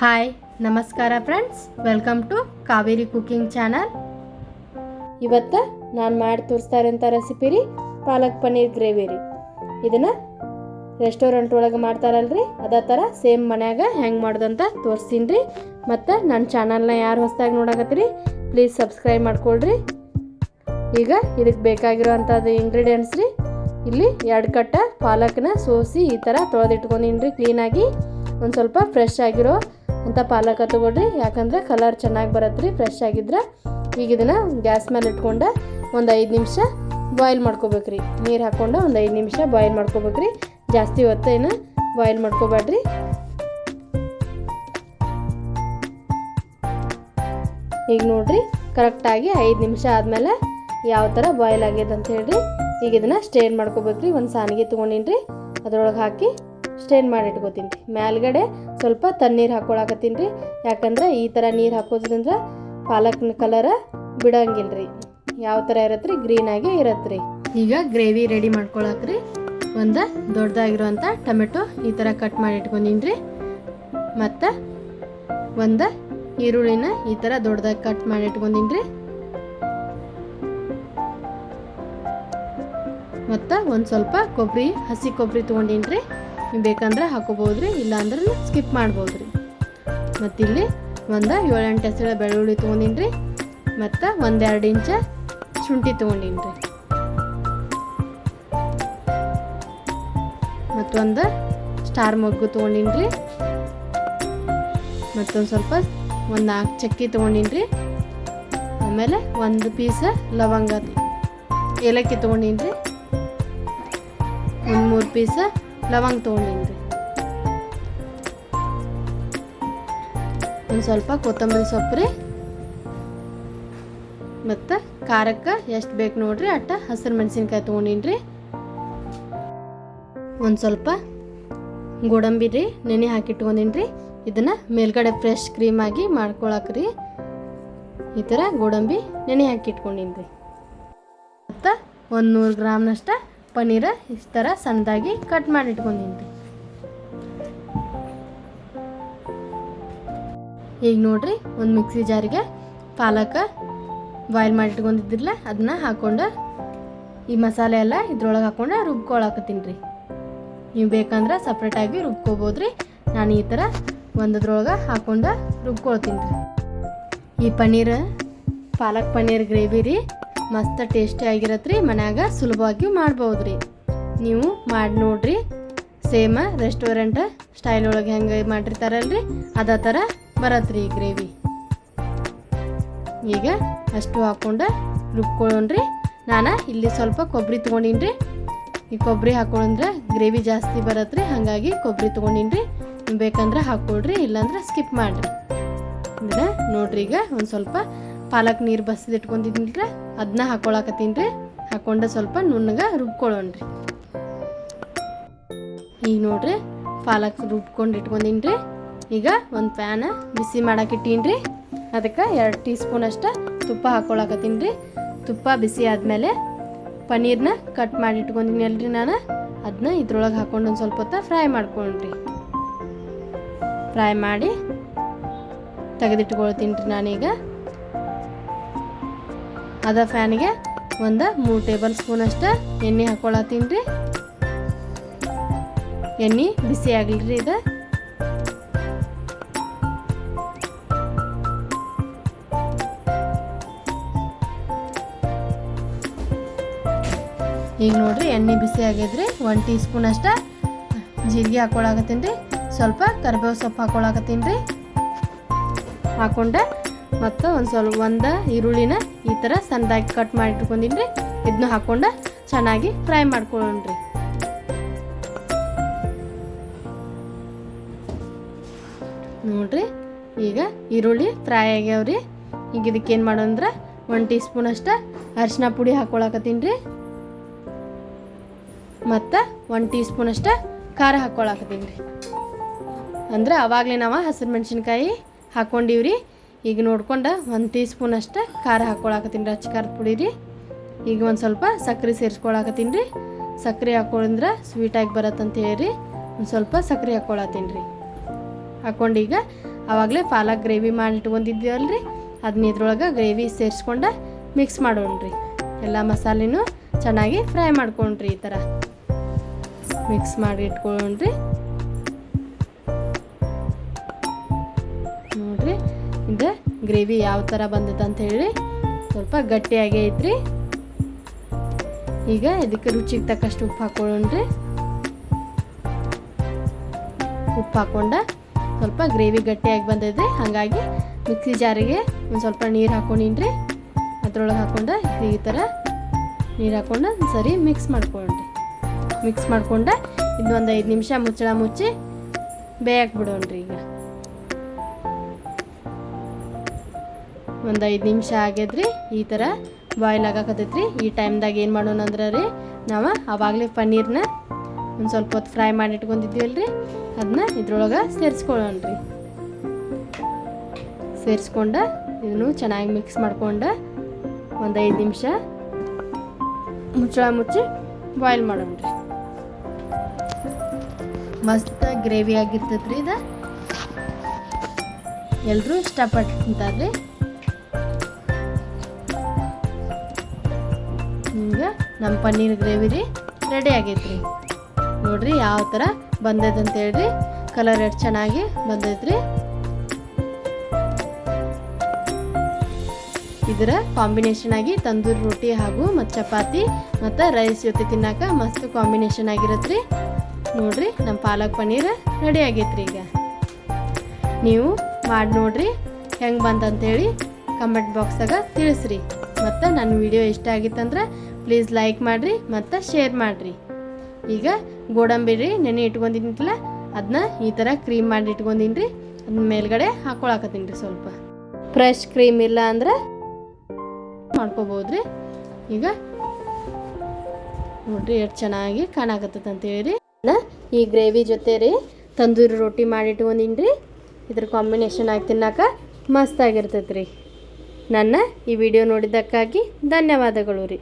Hi ನಮಸ್ಕಾರ friends welcome to Kaveri cooking channel ಇವತ್ತು ನಾನು ಮಾಡಿ ತೋರಿಸ್ತಾ ಇರೋಂಥ ರೆಸಿಪಿ ರೀ, ಪಾಲಕ್ ಪನ್ನೀರ್ ಗ್ರೇವಿ ರೀ. ಇದನ್ನು ರೆಸ್ಟೋರೆಂಟ್ ಒಳಗೆ ಮಾಡ್ತಾರಲ್ರಿ, ಅದೇ ಥರ ಸೇಮ್ ಮನ್ಯಾಗ ಹೆಂಗೆ ಮಾಡೋದಂತ ತೋರಿಸ್ತೀನಿ ರೀ. ಮತ್ತು ನನ್ನ ಚಾನಲ್ನ ಯಾರು ಹೊಸದಾಗಿ ನೋಡಕತ್ತೀರಿ ಪ್ಲೀಸ್ ಸಬ್ಸ್ಕ್ರೈಬ್ ಮಾಡ್ಕೊಳ್ರಿ. ಈಗ ಇದಕ್ಕೆ ಬೇಕಾಗಿರೋವಂಥದ್ದು ಇಂಗ್ರೀಡಿಯೆಂಟ್ಸ್ ರೀ. ಇಲ್ಲಿ ಎರಡು ಕಟ್ಟ ಪಾಲಕ್ನ ಸೋಸಿ ಈ ಥರ ತೊಳೆದಿಟ್ಕೊಂಡಿನಿ ರೀ ಕ್ಲೀನಾಗಿ ಒಂದು ಸ್ವಲ್ಪ ಫ್ರೆಶ್ ಆಗಿರೋ ಅಂಥ ಪಾಲಕ ತೊಗೊಳ್ರಿ. ಯಾಕಂದ್ರೆ ಕಲರ್ ಚೆನ್ನಾಗಿ ಬರತ್ತೆ ರೀ ಫ್ರೆಶ್ ಆಗಿದ್ರೆ. ಈಗ ಇದನ್ನು ಗ್ಯಾಸ್ ಮೇಲೆ ಇಟ್ಕೊಂಡು ಒಂದು ಐದು ನಿಮಿಷ ಬಾಯ್ಲ್ ಮಾಡ್ಕೋಬೇಕ್ರಿ ನೀರು ಹಾಕ್ಕೊಂಡು ಒಂದು ಐದು ನಿಮಿಷ ಬಾಯ್ಲ್ ಮಾಡ್ಕೋಬೇಕ್ರಿ ಜಾಸ್ತಿ ಹೊತ್ತೇನು ಬಾಯ್ಲ್ ಮಾಡ್ಕೋಬೇಡ್ರಿ. ಈಗ ನೋಡ್ರಿ ಕರೆಕ್ಟಾಗಿ ಐದು ನಿಮಿಷ ಆದಮೇಲೆ ಯಾವ ಥರ ಬಾಯ್ಲ್ ಆಗ್ಯದ ಅಂತ ಹೇಳ್ರಿ. ಈಗ ಇದನ್ನು ಸ್ಟೇನ್ ಮಾಡ್ಕೋಬೇಕ್ರಿ ಒಂದು ಸಾನಿಗೆ ತೊಗೊಂಡಿನಿ ರೀ ಅದ್ರೊಳಗೆ ಹಾಕಿ ಸ್ಟೇನ್ ಮಾಡಿ ಇಟ್ಕೋತೀನಿ ರೀ ಮ್ಯಾಲ್ಗಡೆ ಸ್ವಲ್ಪ ತಣ್ಣೀರು ಹಾಕೊಳಕತ್ತೀನಿ ರೀ. ಯಾಕಂದ್ರೆ ಈ ಥರ ನೀರು ಹಾಕೋದ್ರಿಂದ ಪಾಲಕ್ನ ಕಲರ ಬಿಡಂಗಿಲ್ಲ ರೀ ಯಾವ ಥರ ಇರತ್ತೆ ರೀ ಗ್ರೀನಾಗೆ ಇರತ್ತೆ ರೀ ಈಗ ಗ್ರೇವಿ ರೆಡಿ ಮಾಡ್ಕೊಳಕ್ರಿ. ಒಂದು ದೊಡ್ಡದಾಗಿರುವಂಥ ಟೊಮೆಟೊ ಈ ಥರ ಕಟ್ ಮಾಡಿ ಇಟ್ಕೊಂಡಿನಿ ರೀ. ಮತ್ತು ಒಂದು ಈರುಳ್ಳಿನ ಈ ಥರ ದೊಡ್ಡದಾಗಿ ಕಟ್ ಮಾಡಿ ಇಟ್ಕೊಂಡಿನಿ ರೀ. ಮತ್ತು ಒಂದು ಸ್ವಲ್ಪ ಕೊಬ್ಬರಿ ಹಸಿ ಕೊಬ್ಬರಿ ತೊಗೊಂಡಿನಿ ರೀ. ನೀವು ಬೇಕಂದ್ರೆ ಹಾಕೋಬೋದು ರೀ ಇಲ್ಲಾಂದ್ರೆ ಸ್ಕಿಪ್ ಮಾಡ್ಬೋದು ರೀ ಮತ್ತು ಇಲ್ಲಿ ಒಂದು ಏಳೆಂಟು ಹೆಸರು ಬೆಳ್ಳುಳ್ಳಿ ತೊಗೊಂಡಿನಿ ರೀ ಮತ್ತು ಒಂದೆರಡು ಇಂಚ ಶುಂಠಿ ತೊಗೊಂಡಿನಿ ರೀ ಮತ್ತೊಂದು ಸ್ಟಾರ್ ಮೊಗ್ಗು ತೊಗೊಂಡಿನಿ ರೀ ಮತ್ತೊಂದು ಸ್ವಲ್ಪ ಒಂದು ನಾಲ್ಕು ಚಕ್ಕಿ ತೊಗೊಂಡಿನಿ ಆಮೇಲೆ ಒಂದು ಪೀಸ ಲವಂಗ, ಏಲಕ್ಕಿ ತೊಗೊಂಡಿನಿ ಒಂದು ಮೂರು ಪೀಸ ಲವಂಗ ತೊಗೊಂಡಿನಿ ಒಂದು ಸ್ವಲ್ಪ ಕೊತ್ತಂಬರಿ ಸೊಪ್ಪು ರೀ. ಮತ್ತು ಖಾರಕ್ಕೆ ಎಷ್ಟು ಬೇಕು ನೋಡ್ರಿ, ಅಟ್ಟ ಹಸಿರು ಮೆಣಸಿನ್ಕಾಯಿ ತೊಗೊಂಡಿನಿ ರೀ. ಒಂದು ಸ್ವಲ್ಪ ಗೋಡಂಬಿ ರೀ, ನೆನೆ ಹಾಕಿಟ್ಕೊಂಡಿನಿ ರೀ. ಇದನ್ನು ಮೇಲ್ಗಡೆ ಫ್ರೆಶ್ ಕ್ರೀಮ್ ಕ್ರೀಮಾಗಿ ಮಾಡ್ಕೊಳಕ್ರಿ ಈ ಥರ ಗೋಡಂಬಿ ನೆನೆ ಹಾಕಿಟ್ಕೊಂಡಿನಿ ರೀ. ಮತ್ತು ಒಂದು ನೂರು ಗ್ರಾಮ್ನಷ್ಟ ಪನ್ನೀರ ಈ ಥರ ಸಣ್ಣದಾಗಿ ಕಟ್ ಮಾಡಿ ಈಗ ನೋಡ್ರಿ, ಒಂದು ಮಿಕ್ಸಿ ಜಾರಿಗೆ ಪಾಲಕ ಬಾಯ್ಲ್ ಮಾಡಿ ಇಟ್ಕೊಂಡಿದ್ದಿರಲ್ಲ ಅದನ್ನ ಹಾಕೊಂಡು ಈ ಮಸಾಲೆ ಎಲ್ಲ ಇದ್ರೊಳಗೆ ಹಾಕೊಂಡು ರುಬ್ಕೊಳಕತ್ತೀನಿ ರೀ. ನೀವು ಬೇಕಂದ್ರೆ ಸಪ್ರೇಟಾಗಿ ರುಬ್ಕೋಬೋದು ರೀ ನಾನು ಈ ಥರ ಒಂದದ್ರೊಳಗೆ ಹಾಕೊಂಡು ರುಬ್ಕೊಳ್ತೀನಿ ರೀ. ಈ ಪನ್ನೀರ್, ಪಾಲಕ್ ಪನ್ನೀರ್ ಗ್ರೇವಿ ರೀ ಮಸ್ತ್ ಟೇಸ್ಟಿ ಆಗಿರತ್ತೆ ರೀ ಮನ್ಯಾಗ ಸುಲಭವಾಗಿ ಮಾಡ್ಬೋದು ರೀ ನೀವು ಮಾಡಿ ನೋಡ್ರಿ, ಸೇಮ ರೆಸ್ಟೋರೆಂಟ್ ಸ್ಟೈಲ್ ಒಳಗೆ ಹೆಂಗೆ ಮಾಡಿರ್ತಾರಲ್ರಿ, ಅದೇ ಥರ ಬರತ್ತೆ ರೀ ಗ್ರೇವಿ. ಈಗ ಅಷ್ಟು ಹಾಕ್ಕೊಂಡು ರುಬ್ಕೊಳ್ಳೋಣ್ರಿ. ನಾನು ಇಲ್ಲಿ ಸ್ವಲ್ಪ ಕೊಬ್ಬರಿ ತೊಗೊಂಡಿನ್ರಿ. ಈ ಕೊಬ್ಬರಿ ಹಾಕೊಂಡ್ರೆ ಗ್ರೇವಿ ಜಾಸ್ತಿ ಬರತ್ತೆ ರೀ ಹಾಗಾಗಿ ಕೊಬ್ಬರಿ ತೊಗೊಂಡಿನಿ ರೀ ಬೇಕಂದ್ರೆ ಹಾಕ್ಕೊಳ್ರಿ ಇಲ್ಲಾಂದ್ರೆ ಸ್ಕಿಪ್ ಮಾಡಿರಿ. ಅಂದ್ರೆ ನೋಡ್ರಿ ಈಗ ಒಂದು ಸ್ವಲ್ಪ ಪಾಲಕ್ ನೀರು ಬಸ್ದು ಇಟ್ಕೊಂಡಿದ್ದೀನಿ ರೀ ಅದನ್ನ ಹಾಕೊಳಕತ್ತೀನಿ ರೀ. ಹಾಕೊಂಡು ಸ್ವಲ್ಪ ನುಣ್ಣಗೆ ರುಬ್ಕೊಳ್ಳೋಣ್ರಿ ಈಗ ನೋಡ್ರಿ, ಪಾಲಕ್ ರುಬ್ಕೊಂಡು ಇಟ್ಕೊಂಡಿನಿ ರೀ. ಈಗ ಒಂದು ಪ್ಯಾನ ಬಿಸಿ ಮಾಡಾಕಿಟ್ಟೀನಿ ರೀ. ಅದಕ್ಕೆ ಎರಡು ಟೀ ಸ್ಪೂನ್ ಅಷ್ಟು ತುಪ್ಪ ಹಾಕೊಳಕತ್ತೀನಿ ರೀ. ತುಪ್ಪ ಬಿಸಿ ಆದಮೇಲೆ ಪನ್ನೀರ್ನ ಕಟ್ ಮಾಡಿ ಇಟ್ಕೊಂಡಿನಿ ಅಲ್ರಿ ನಾನು. ಅದನ್ನ ಇದ್ರೊಳಗೆ ಹಾಕೊಂಡು ಒಂದು ಸ್ವಲ್ಪ ಹೊತ್ತು ಫ್ರೈ ಮಾಡ್ಕೊಂಡ್ರಿ ಫ್ರೈ ಮಾಡಿ ತೆಗೆದಿಟ್ಕೊಳ್ತೀನಿ ರೀ ನಾನೀಗ. ಅದ ಫ್ಯಾನಿಗೆ ಒಂದು ಮೂರು ಟೇಬಲ್ ಸ್ಪೂನ್ ಅಷ್ಟು ಎಣ್ಣೆ ಹಾಕೊಳತ್ತೀನಿ ರೀ. ಎಣ್ಣೆ ಬಿಸಿ ಆಗಲಿ ರೀ ಇದು. ಈಗ ನೋಡ್ರಿ ಎಣ್ಣೆ ಬಿಸಿ ಆಗಿದ್ರಿ ಒನ್ ಟೀ ಸ್ಪೂನ್ ಅಷ್ಟ ಜೀರಿಗೆ ಹಾಕೊಳಕತ್ತೀನಿ ರೀ. ಸ್ವಲ್ಪ ಕರಿಬೇವು ಸೊಪ್ಪು ಹಾಕೊಳಕತ್ತೀನಿ ರೀ. ಹಾಕೊಂಡೆ ಮತ್ತು ಒಂದು ಸ್ವಲ್ಪ ಒಂದು ಈರುಳ್ಳಿನ ಈ ಥರ ಸಣ್ಣದಾಗಿ ಕಟ್ ಮಾಡಿ ಇಟ್ಕೊಂಡಿನಿ ರೀ ಇದನ್ನ ಹಾಕ್ಕೊಂಡು ಚೆನ್ನಾಗಿ ಫ್ರೈ ಮಾಡ್ಕೊಳ್ಳೋಣ್ರಿ ನೋಡ್ರಿ, ಈಗ ಈರುಳ್ಳಿ ಫ್ರೈ ಆಗ್ಯಾವ್ರಿ. ಈಗ ಇದಕ್ಕೆ ಏನು ಮಾಡೋಂದ್ರೆ ಒಂದು ಟೀ ಸ್ಪೂನ್ ಅಷ್ಟ ಅರಿಶಿನ ಪುಡಿ ಹಾಕ್ಕೊಳಕತ್ತೀನಿ ರೀ ಮತ್ತು ಒಂದು ಟೀ ಸ್ಪೂನ್ ಅಷ್ಟ ಖಾರ ಹಾಕ್ಕೊಳಕತ್ತೀನಿ ರೀ ಅಂದ್ರೆ ಅವಾಗಲೇ ನಾವು ಹಸಿರು ಮೆಣಸಿನ್ಕಾಯಿ ಹಾಕ್ಕೊಂಡಿವ್ರಿ ಈಗ ನೋಡ್ಕೊಂಡು ಒಂದು ಟೀ ಸ್ಪೂನ್ ಅಷ್ಟೇ ಖಾರ ಹಾಕ್ಕೊಳಕತ್ತೀನಿ ರೀ, ಅಚ್ಚ ಖಾರದ ಪುಡಿ ರೀ. ಈಗ ಒಂದು ಸ್ವಲ್ಪ ಸಕ್ಕರೆ ಸೇರಿಸ್ಕೊಳಕತ್ತೀನಿ ರೀ. ಸಕ್ಕರೆ ಹಾಕೊಂಡ್ರೆ ಸ್ವೀಟಾಗಿ ಬರತ್ತಂತ ಹೇಳಿ ಒಂದು ಸ್ವಲ್ಪ ಸಕ್ಕರೆ ಹಾಕ್ಕೊಳತ್ತೀನಿ ರೀ. ಹಾಕ್ಕೊಂಡು ಈಗ ಆವಾಗಲೇ ಪಾಲಕ್ ಗ್ರೇವಿ ಮಾಡಿ ರೀ ಅದನ್ನ ಇದ್ರೊಳಗೆ ಗ್ರೇವಿ ಸೇರಿಸ್ಕೊಂಡು ಮಿಕ್ಸ್ ಮಾಡೋಣ್ರಿ ಎಲ್ಲ ಮಸಾಲೆನೂ ಚೆನ್ನಾಗಿ ಫ್ರೈ ಮಾಡ್ಕೊಂಡ್ರಿ ಈ ಥರ ಮಿಕ್ಸ್ ಮಾಡಿ ಇಟ್ಕೊಳ್ಳೋಣ್ರಿ ಗ್ರೇವಿ ಯಾವ ಥರ ಬಂದದ ಅಂತ ಹೇಳಿ ಸ್ವಲ್ಪ ಗಟ್ಟಿಯಾಗೇ ಐತ್ರಿ. ಈಗ ಇದಕ್ಕೆ ರುಚಿಗೆ ತಕ್ಕಷ್ಟು ಉಪ್ಪು ಹಾಕೊಳ್ಳೋಣ್ರಿ. ಉಪ್ಪು ಹಾಕೊಂಡ ಸ್ವಲ್ಪ ಗ್ರೇವಿ ಗಟ್ಟಿಯಾಗಿ ಬಂದಿದೆ ಹಾಗಾಗಿ ಮಿಕ್ಸಿ ಜಾರಿಗೆ ಒಂದು ಸ್ವಲ್ಪ ನೀರು ಹಾಕೊಂಡಿನ್ರಿ. ಅದ್ರೊಳಗೆ ಹಾಕೊಂಡ ಈ ಥರ ನೀರು ಹಾಕೊಂಡು ಸರಿ ಮಿಕ್ಸ್ ಮಾಡ್ಕೊಂಡ್ರಿ ಮಿಕ್ಸ್ ಮಾಡ್ಕೊಂಡ ಇದೊಂದು ಐದು ನಿಮಿಷ ಮುಚ್ಚಳ ಮುಚ್ಚಿ ಬೇಯಕ್ಕೆ ಬಿಡೋಣ್ರಿ ಈಗ. ಒಂದು ಐದು ನಿಮಿಷ ಆಗ್ಯದ್ರಿ, ಈ ಥರ ಬಾಯ್ಲ್ ಆಗಾಕತ್ತೈತ್ರಿ. ಈ ಟೈಮ್ದಾಗ ಏನು ಮಾಡೋಣ ಅಂದ್ರೆ ರೀ, ನಾವು ಆವಾಗಲೇ ಪನ್ನೀರ್ನ ಒಂದು ಸ್ವಲ್ಪ ಹೊತ್ತು ಫ್ರೈ ಮಾಡಿ ರೀ ಅದನ್ನ ಇದ್ರೊಳಗೆ ಸೇರಿಸ್ಕೊಳ್ಳೋಣ್ರಿ. ಸೇರಿಸ್ಕೊಂಡು ಇದನ್ನು ಚೆನ್ನಾಗಿ ಮಿಕ್ಸ್ ಮಾಡ್ಕೊಂಡು ಒಂದು ಐದು ನಿಮಿಷ ಮುಚ್ಚಳ ಮುಚ್ಚಿ ಬಾಯ್ಲ್ ಮಾಡೋಣ ರೀ ಮಸ್ತ್ ಗ್ರೇವಿ ಆಗಿರ್ತೈತ್ರಿ ಇದು. ಎಲ್ಲರೂ ಇಷ್ಟಪಟ್ಟು ತಿಂತಾರ್ರಿ. ನಮ್ಮ ಪನ್ನೀರ್ ಗ್ರೇವಿ ರೀ ರೆಡಿ ಆಗೈತ್ರಿ. ನೋಡ್ರಿ ಯಾವ ಥರ ಹೇಳ್ರಿ. ಕಲರ್ ಎಷ್ಟು ಚೆನ್ನಾಗಿ ಬಂದೈತ್ರಿ ಇದರ ಕಾಂಬಿನೇಷನ್ ಆಗಿ ತಂದೂರಿ ರೊಟ್ಟಿ ಹಾಗೂ ಮತ್ತು ಚಪಾತಿ ಮತ್ತು ರೈಸ್ ಜೊತೆ ತಿನ್ನಕ ಮಸ್ತ್ ಕಾಂಬಿನೇಷನ್ ಆಗಿರತ್ರಿ ನೋಡ್ರಿ ನಮ್ಮ ಪಾಲಕ್ ಪನ್ನೀರ್ ರೆಡಿ ಆಗೈತ್ರಿ ಈಗ. ನೀವು ಮಾಡಿ ನೋಡ್ರಿ ಹೆಂಗೆ ಬಂತಂತೇಳಿ ಕಮೆಂಟ್ ಬಾಕ್ಸಾಗ ತಿಳಿಸ್ರಿ. ಮತ್ತು ನನ್ನ ವಿಡಿಯೋ ಇಷ್ಟ ಆಗಿತ್ತಂದ್ರೆ ಪ್ಲೀಸ್ ಲೈಕ್ ಮಾಡಿರಿ ಮತ್ತು ಶೇರ್ ಮಾಡಿರಿ. ಈಗ ಗೋಡಂಬಿ ರೀ ನೆನೆ ಇಟ್ಕೊಂಡಿದ್ನಿಲ್ಲ ಅದನ್ನ ಈ ಥರ ಕ್ರೀಮ್ ಮಾಡಿ ಇಟ್ಕೊಂಡಿನಿ ರೀ ಅದನ್ನ ಮೇಲ್ಗಡೆ ಹಾಕೊಳಕತ್ತೀನಿ ರೀ ಸ್ವಲ್ಪ. ಫ್ರೆಶ್ ಕ್ರೀಮ್ ಇಲ್ಲ ಅಂದ್ರೆ ಮಾಡ್ಕೋಬೋದ್ರಿ. ಈಗ ನೋಡ್ರಿ ಎಷ್ಟು ಚೆನ್ನಾಗಿ ಕಾಣಕತ್ತದ ರೀ ಈ ಗ್ರೇವಿ ಜೊತೆ ರೀ ತಂದೂರಿ ರೊಟ್ಟಿ ಮಾಡಿ ಇಟ್ಕೊಂಡಿನಿ ರೀ ಇದ್ರ ಕಾಂಬಿನೇಷನ್ ಆಗಿ ತಿನ್ನಾಕ ಮಸ್ತ್ ಆಗಿರ್ತೈತೆ ರೀ ನನ್ನ ಈ ವಿಡಿಯೋ ನೋಡಿದ್ದಕ್ಕಾಗಿ ಧನ್ಯವಾದಗಳು ರೀ.